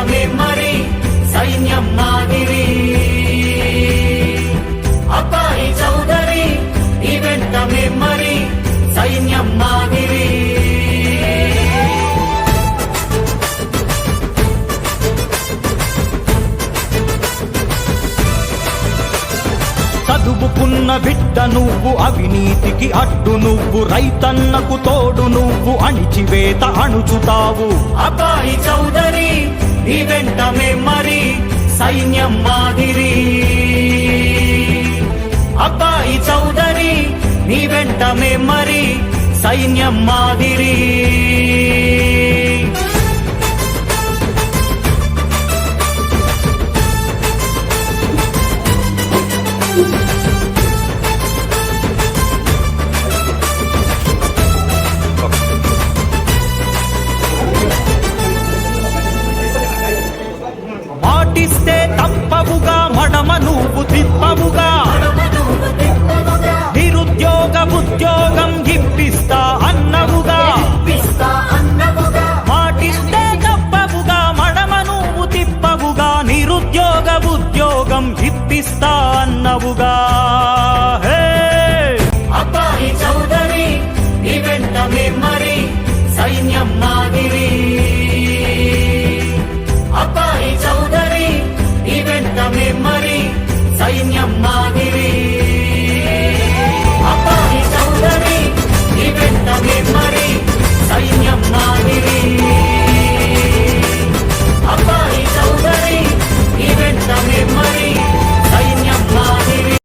సైన్యమే మరి సైన్యం మాదిరి. అబ్బాయి చౌదరి ఈ వెంటమే మరి సైన్యం మాదిరి. చదువుకున్న బిడ్డ నువ్వు అవినీతికి అడ్డు నువ్వు రైతన్నకు తోడు నువ్వు అణిచివేత అణుచుతావు. అబ్బాయి చౌదరి సైన్యం మాదిరి. అబ్బాయి చౌదరి నీ వెంటమే మరి సైన్యం మాదిరి. తిప్పవుగా మడమ నువ్వు తిప్పవుగా నిరుద్యోగ ఉద్యోగం ఇప్పిస్తా అన్నవుగా మాటిస్తే తప్పవుగా మడమ నువ్వు తిప్పవుగా నిరుద్యోగ ఉద్యోగం ఇప్పిస్తా అన్నవుగా అబ్బాయి చౌదరి మరి సైన్యం మాదిరి మామే మరి సైన్యం మాదిరి.